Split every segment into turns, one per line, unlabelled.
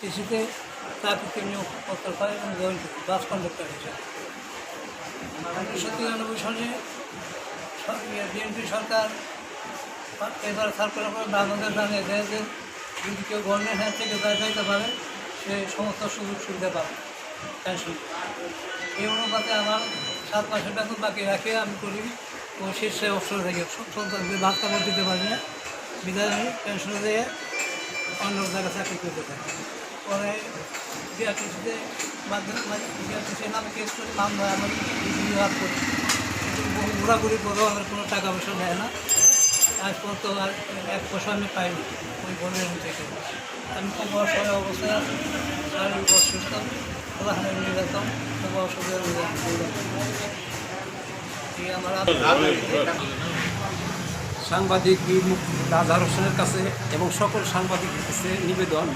কৃষিতে চাকরিতে নিয়োগ করতে পারে এবং করতে বাস কন্ডাক্টর হিসেবে। উনিশশো তিরানব্বই সালে বিএনপি সরকার এবার সার্কুলার করে বাংলাদেশ দেয় যে যদি কেউ গভর্নমেন্ট হ্যান্ড থেকে যাইতে পারে, সে সমস্ত সুযোগ সুবিধা পাবে, পেনশন। এই অনুপাতে আমার সাত মাসের বেতন বাকি রাখে আমি করি ও শীর্ষে অবসর থেকে ভাত কাপড় দিতে পারি না। বিদায় পেনশনে দিয়ে অন্য জায়গায় চাকরি করতে থাকি। পরে বিআরটিসিতে মাধ্যমে বিআরটিসি নামে কেস করে হয় আমার বিভাগ করি। বহু ঘোরাঘুরি করেও আমার কোনো টাকা পয়সা নেয় না। আজ পর্যন্ত আর এক পয়সা আমি পাইনি ওই গভর্নমেন্ট থেকে। আমি খুব অসহায় অবস্থায় শারীরিক অসুস্থ ওখানে নিয়ে যেতাম খুব অসুবিধার এই আমার
সাংবাদিক মুক্তি রাজার হোসেনের কাছে এবং সকল সাংবাদিকের কাছে নিবেদন।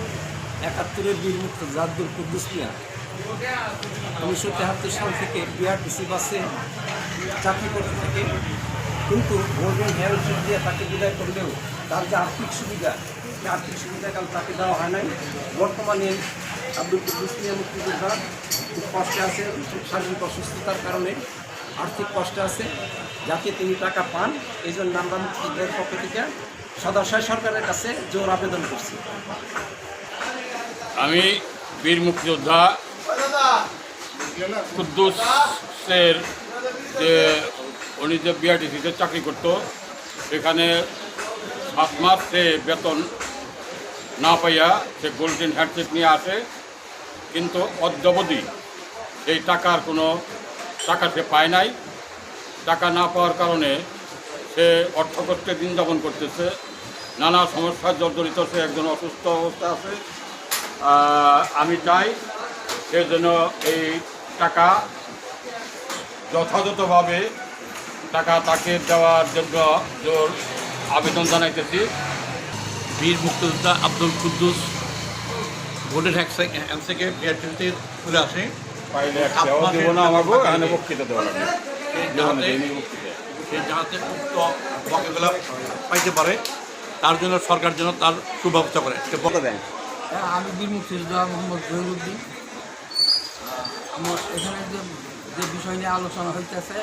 একাত্তরের বীর মুক্ত জাদ্দুল কুদ্দুস মিয়া। উনিশশো তেহাত্তর সাল থেকে বিআরটিসি বাসে চাকরি করতে থাকে। কিন্তু গোল্ডেন হেলথ দিয়ে তাকে বিদায় করলেও তার যে আর্থিক সুবিধা আর্থিক সুবিধা কাল তাকে দেওয়া হয় নাই। বর্তমানে আব্দুল কুদ্দুস মিয়া মুক্তিযোদ্ধা খুব কষ্টে আছে, শারীরিক অসুস্থতার কারণে আর্থিক কষ্টে আছে যাতে তিনি টাকা পান, এই জন্য আমরা মুক্তিযোদ্ধার পক্ষ থেকে সদাশয় সরকারের কাছে জোর আবেদন করছি।
আমি বীর মুক্তিযোদ্ধা কুদ্দুসের যে উনি যে বিআরটিসিতে চাকরি করতো সেখানে সাত মাস সে বেতন না পাইয়া সে গোল্ডেন হ্যান্ডসেট নিয়ে আসে। কিন্তু অদ্যাবধি এই টাকার কোনো টাকা সে পায় নাই। টাকা না পাওয়ার কারণে সে অর্থ কষ্টে দিন যাপন করতেছে। নানা সমস্যার জর্জরিত সে একজন অসুস্থ অবস্থা আছে। আমি চাই সে যেন এই টাকা যথাযথভাবে টাকা তাকে দেওয়ার জন্য জোর আবেদন জানাইতেছি।
বীর মুক্তিযোদ্ধা আব্দুল কুদ্দুস ভোটের হ্যান্ড থেকে বিআরটিতে চলে আসে। যাতে সে যাতে উক্ত বকেগুলো পাইতে পারে তার জন্য সরকার যেন তার সুব্যবস্থা করে। সে বকে দেয়
হ্যাঁ, আমি বীর মুক্তিযোদ্ধা মোহাম্মদ জহিরুদ্দিন। আমার এখানে যে যে বিষয় নিয়ে আলোচনা হইতেছে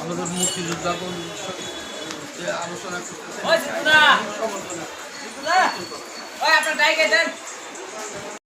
আমাদের মুক্তিযোদ্ধা আলোচনা করতেছে